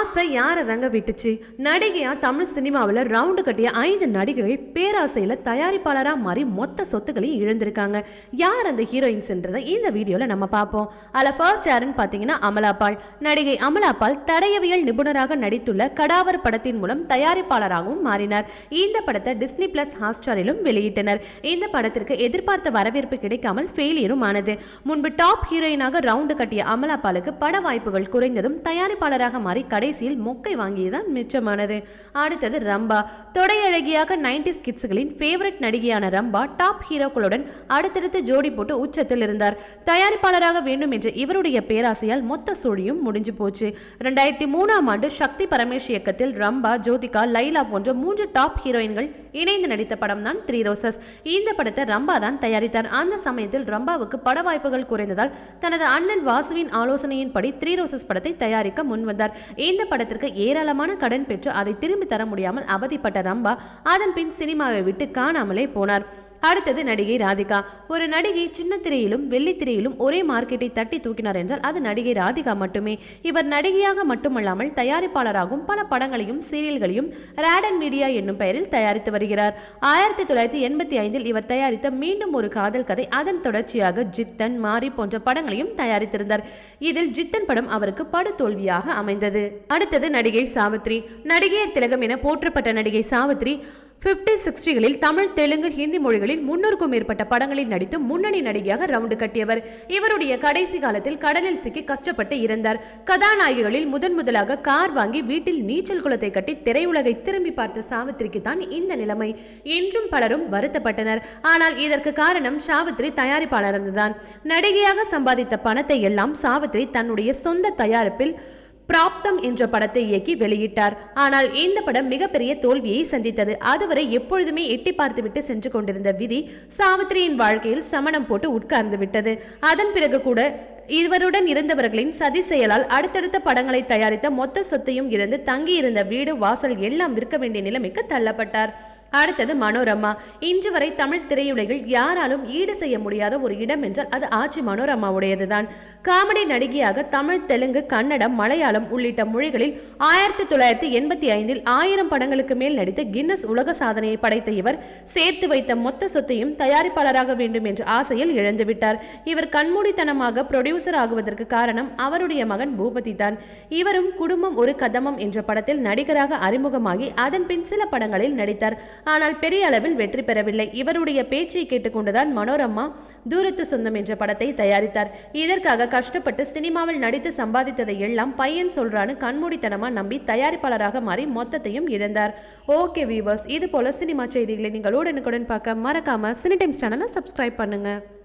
ஆசை யாரை தாங்க விட்டுச்சு? நடிகையா தமிழ் சினிமாவில் ரவுண்டு கட்டிய ஐந்து நடிகைகள் பேராசையில் தயாரிப்பாளராக மாறி மொத்த சொத்துக்களையும் இழந்திருக்காங்க. யார் அந்த ஹீரோயின்ஸ்ன்றதை இந்த வீடியோவில் நம்ம பார்ப்போம். அதில் ஃபர்ஸ்ட் யாருன்னு பார்த்தீங்கன்னா அமலாபால் நடிகை அமலாபால் தடயவியல் நிபுணராக நடித்துள்ள கடாவர் படத்தின் மூலம் தயாரிப்பாளராகவும் மாறினார். இந்த படத்தை டிஸ்னி பிளஸ் ஹாட்ஸ்டாரிலும் வெளியிட்டனர். இந்த படத்திற்கு எதிர்பார்த்த வரவேற்பு கிடைக்காமல் ஃபெயிலியரும் ஆனது. முன்பு டாப் ஹீரோயினாக ரவுண்டு கட்டிய அமலாபாலுக்கு பட வாய்ப்புகள் குறைந்ததும் தயாரிப்பாளராக மாறி கடை கடைசியில் மொக்கை வாங்கியதான் மிச்சமானது. அடுத்தது ரம்பா. தொடையழகியாக நைன்டிஸ் கிட்ஸ்களின் ஃபேவரட் நடிகையான ரம்பா டாப் ஹீரோக்களுடன் அடுத்தடுத்து ஜோடி போட்டு உச்சத்தில் இருந்தார். தயாரிப்பாளராக வேண்டும் என்ற இவருடைய பேராசையால் மொத்த சூழியும் முடிஞ்சு போச்சு. ரெண்டாயிரத்தி மூணாம் ஆண்டு சக்தி பரமேஷ் இயக்கத்தில் ரம்பா ஜோதிகா லைலா போன்ற மூன்று டாப் ஹீரோயின்கள் இணைந்து நடித்த படம் தான் த்ரீ ரோசஸ் இந்த படத்தை ரம்பா தான் தயாரித்தார். அந்த சமயத்தில் ரம்பாவுக்கு பட வாய்ப்புகள் குறைந்ததால் தனது அண்ணன் வாசுவின் ஆலோசனையின்படி த்ரீ ரோசஸ் படத்தை தயாரிக்க முன்வந்தார். இந்த படத்திற்கு ஏராளமான கடன் பெற்று அதை திரும்பி தர முடியாமல் அவதிப்பட்ட ரம்பா அதன் பின் சினிமாவை விட்டு காணாமலே போனார். அடுத்தது நடிகை ராதிகா. ஒரு நடிகை சின்ன திரையிலும் வெள்ளித்திரையிலும் ஒரே மார்க்கெட்டை தட்டி தூக்கினார் என்றால் அது நடிகை ராதிகா மட்டுமே. இவர் நடிகையாக மட்டுமல்லாமல் தயாரிப்பாளராகவும் பல படங்களையும் சீரியல்களையும் ரேடன் மீடியா என்னும் பெயரில் தயாரித்து வருகிறார். ஆயிரத்தி தொள்ளாயிரத்தி எண்பத்தி ஐந்தில் இவர் தயாரித்த மீண்டும் ஒரு காதல் கதை அதன் தொடர்ச்சியாக ஜித்தன் மாரி போன்ற படங்களையும் தயாரித்திருந்தார். இதில் ஜித்தன் படம் அவருக்கு படுதோல்வியாக அமைந்தது. அடுத்தது நடிகை சாவித்ரி. நடிகையர் திலகம் என போற்றப்பட்ட நடிகை சாவித்ரி பிப்டி சிக்ஸ்டிகளில் தமிழ் தெலுங்கு ஹிந்தி மொழிகளில் முன்னூறுக்கும் மேற்பட்ட படங்களில் நடித்து முன்னணி நடிகையாக ரவுண்டு கட்டியவர். இவருடைய கடைசி காலத்தில் கடலில் சிக்கி கஷ்டப்பட்டு இறந்தார். கதாநாயகிகளில் முதன் முதலாக கார் வாங்கி வீட்டில் நீச்சல் குளத்தை கட்டி திரையுலகை திரும்பி பார்த்த சாவித்திரிக்கு தான் இந்த நிலைமை. இன்றும் பலரும் வருத்தப்பட்டனர். ஆனால் இதற்கு காரணம் சாவித்ரி தயாரிப்பாளர் தான் நடிகையாக சம்பாதித்த பணத்தை எல்லாம் சாவித்ரி தன்னுடைய சொந்த தயாரிப்பில் பிராப்தம் என்ற படத்தை இயக்கி வெளியிட்டார். ஆனால் இந்த படம் மிகப்பெரிய தோல்வியை சந்தித்தது. அதுவரை எப்பொழுதுமே எட்டி பார்த்துவிட்டு சென்று கொண்டிருந்த விதி சாவித்திரியின் வாழ்க்கையில் சமணம் போட்டு உட்கார்ந்து விட்டது. அதன் பிறகு கூட இவருடன் இருந்தவர்களின் சதி செயலால் அடுத்தடுத்த படங்களை தயாரித்த மொத்த சொத்தையும் இழந்து தங்கியிருந்த வீடு வாசல் எல்லாம் விற்க வேண்டிய நிலைமைக்கு தள்ளப்பட்டார். அடுத்தது மனோரமா. இன்று வரை தமிழ் திரையுலகில் யாராலும் ஈடு செய்ய முடியாத ஒரு இடம் என்றால் அது ஆட்சி மனோரமாவுடையதுதான். காமெடி நடிகையாக தமிழ் தெலுங்கு கன்னடம் மலையாளம் உள்ளிட்ட மொழிகளில் ஆயிரத்தி தொள்ளாயிரத்தி எண்பத்தி ஐந்தில் ஆயிரம் படங்களுக்கு மேல் நடித்து கின்னஸ் உலக சாதனையை படைத்த இவர் சேர்த்து வைத்த மொத்த சொத்தையும் தயாரிப்பாளராக வேண்டும் என்ற ஆசையில் இழந்துவிட்டார். இவர் கண்மூடித்தனமாக புரொடியூசர் ஆகுவதற்கு காரணம் அவருடைய மகன் பூபதி தான் இவரும் குடும்பம் ஒரு கதமம் என்ற படத்தில் நடிகராக அறிமுகமாகி அதன் பின் சில படங்களில் நடித்தார். ஆனால் பெரிய அளவில் வெற்றி பெறவில்லை. இவருடைய பேச்சை கேட்டுக்கொண்டுதான் மனோரமா தூரத்து சொந்தம் என்ற படத்தை தயாரித்தார். இதற்காக கஷ்டப்பட்டு சினிமாவில் நடித்து சம்பாதித்ததை எல்லாம் பையன் சொல்றான்னு கண்மூடித்தனமா நம்பி தயாரிப்பாளராக மாறி மொத்தத்தையும் இழந்தார். ஓகே வீவர்ஸ் இது போல சினிமா செய்திகளை நீங்கள் உடனுக்குடன் பார்க்க மறக்காம சினி டைம்ஸ் சேனலை சப்ஸ்கிரைப் பண்ணுங்க.